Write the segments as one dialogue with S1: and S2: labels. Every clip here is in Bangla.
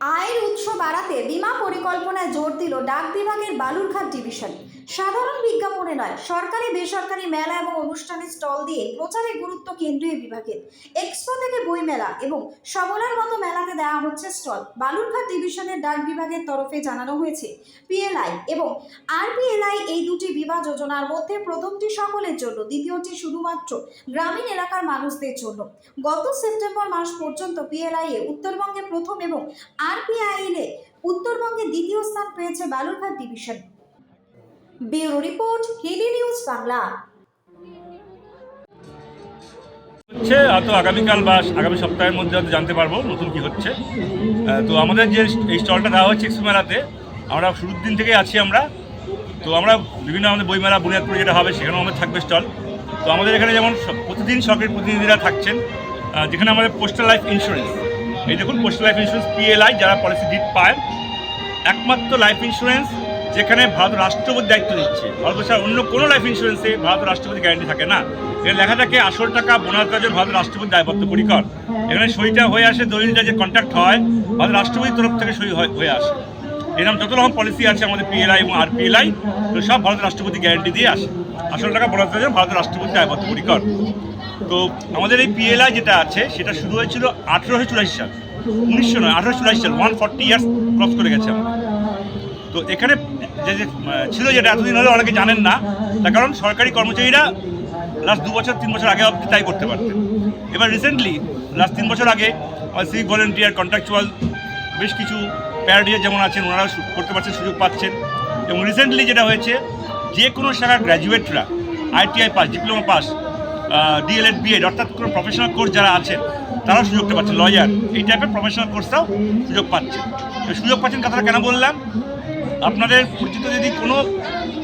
S1: I উৎস বাড়াতে বিমা পরিকল্পনায় জোর দিল ডাক বিভাগের বালুরঘাট ডিভিশন। সাধারণ বিজ্ঞাপনে নয়, সরকারি, বেসরকারি মেলা এবং অনুষ্ঠানের স্টল দিয়ে প্রচারে গুরুত্ব কেন্দ্রীয় বিভাগের। এক্সপো থেকে বইমেলা এবং সমলার মতো মেলাতে দেওয়া হচ্ছে স্টল। বালুরঘাট ডিভিশনের ডাক বিভাগের তরফে জানানো হয়েছে, পিএলআই এবং আরপিএলআই এই দুটি বিমা যোজনার মধ্যে প্রথমটি সকলের জন্য, দ্বিতীয়টি শুধুমাত্র গ্রামীণ এলাকার মানুষদের জন্য। গত সেপ্টেম্বর মাস পর্যন্ত পিএলআই এ উত্তরবঙ্গে প্রথম এবং আরপিআইএল এ উত্তরবঙ্গে দ্বিতীয় স্থান পেয়েছে Balurghat division. Bureau report Hili news Bangla.
S2: হচ্ছে, হয়তো আগামীকাল বা আগামী সপ্তাহের মধ্যে হয়তো জানতে পারব নতুন কি হচ্ছে। তো আমাদের যে এই স্টলটা দেওয়া হচ্ছে এক্সপো মেলাতে, আমরা শুরুর দিন থেকেই আছি আমরা। তো আমরা বিভিন্ন আমাদের বইমেলা, বুনিয়াদপুরে যেটা হবে সেখানেও আমাদের থাকবে স্টল। তো আমাদের এখানে যেমন প্রতিদিন সরকারি প্রতিনিধিরা থাকছেন যেখানে আমাদের পোস্টাল লাইফ ইন্স্যুরেন্স এই দেখুন পোস্টাল লাইফ ইন্স্যুরেন্স পিএলআই যারা পলিসি ডিট পায়, একমাত্র লাইফ ইন্স্যুরেন্স যেখানে ভারত রাষ্ট্রপতি দায়িত্ব নিচ্ছে। ভারতবর্ষের অন্য কোনো লাইফ ইন্স্যুরেন্সে ভারত রাষ্ট্রপতি গ্যারান্টি থাকে না। এর লেখা থাকে, আসল টাকা বোনার কাজে ভারত রাষ্ট্রপতি দায়বদ্ধ পরিকর। এখানে সইটা হয়ে আসে, দলিলটা যে কন্ট্যাক্ট হয়, ভারত রাষ্ট্রপতির তরফ থেকে সই হয়- আসে। এরকম যত রকম পলিসি আছে, আমাদের পিএলআই এবং আর পিএলআই তো সব ভারত রাষ্ট্রপতি গ্যারান্টি দিয়ে আসে। আসল টাকা বোনার কাজে ভারত রাষ্ট্রপতি দায়বদ্ধ পরিকর। তো আমাদের এই পিএলআই যেটা আছে, সেটা শুরু হয়েছিল আঠেরোশো চুরাশি সাল। উনিশশো নয়, আঠেরোশো চুরাশি সাল ওয়ান ফর্টি ইয়ার্স ক্রস করে গেছে আমাদের। তো এখানে যে যে ছিল যেটা এতদিন হলে অনেকে জানেন না, তার কারণ সরকারি কর্মচারীরা লাস্ট দু বছর, তিন বছর আগে অবধি তাই করতে পারতেন। এবার রিসেন্টলি লাস্ট তিন বছর আগে সিভিক ভলেন্টিয়ার কন্ট্রাকচুয়াল বেশ কিছু প্যারাডিয়ার যেমন আছেন, ওনারাও করতে পারছেন, সুযোগ পাচ্ছেন। এবং রিসেন্টলি যেটা হয়েছে, যে কোনো শাখার গ্র্যাজুয়েটরা ITI pass diploma pass DElEd BEd অর্থাৎ কোনো প্রফেশনাল কোর্স যারা আছেন, তারাও সুযোগটা পাচ্ছে। লয়ার এই টাইপের প্রফেশনাল কোর্সটাও সুযোগ পাচ্ছে। সুযোগ পাচ্ছেন কথাটা কেন বললাম? আপনাদের পরিচিত যদি কোনো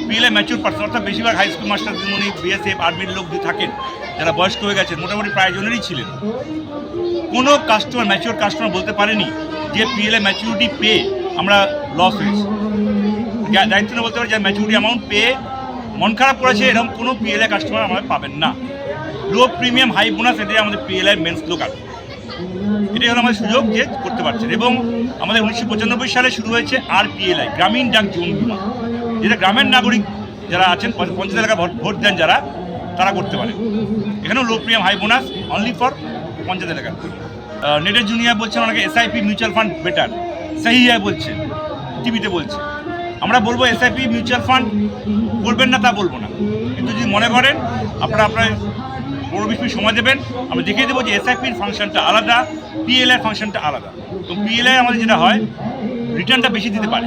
S2: পিএলএ ম্যাচিউর পার্সন অর্থাৎ বেশিরভাগ হাই স্কুল মাস্টার উনি বিএসএফ আর্মির লোক যদি থাকেন, যারা বয়স্ক হয়ে গেছেন, মোটামুটি প্রায় জনেরই ছিলেন, কোনো কাস্টমার ম্যাচিওর কাস্টমার বলতে পারেনি যে পিএলএ ম্যাচিউরিটি পেয়ে আমরা লস হয়েছি। দায়িত্ব বলতে পারি যে ম্যাচিউরিটি অ্যামাউন্ট পেয়ে মন খারাপ করেছে, এরকম কোনো পিএলএ কাস্টমার আমাদের পাবেন না। লো প্রিমিয়াম, হাই বোনাস, এটাই আমাদের পিএলআই মেন স্লোগান এটাই হলো আমাদের সুযোগ যে করতে পারছেন। এবং আমাদের উনিশশো পঁচানব্বই সালে শুরু হয়েছে আর পিএলআই গ্রামীণ ডাক জীবন বিমা। যেটা গ্রামের নাগরিক যারা আছেন, পঞ্চ- পঞ্চায়েত এলাকা ভোট- ভোট দেন যারা, তারা করতে পারে। এখানেও low premium, high bonus only for panchayat এলাকা। নেটের জুনিয়র বলছেন অনেকে এসআইপি মিউচুয়াল ফান্ড বেটার সেই বলছে, টিভিতে বলছে। আমরা বলব এসআইপি মিউচুয়াল ফান্ড করবেন না তা বলব না। কিন্তু যদি মনে করেন, আপনারা আপনার পনেরো বিশ সময় দেবেন। আমরা দেখিয়ে দেবো যে এসআইপির ফাংশনটা আলাদা পিএলআই ফাংশনটা আলাদা। তো পিএলআই আমাদের যেটা হয় রিটার্নটা বেশি দিতে পারে।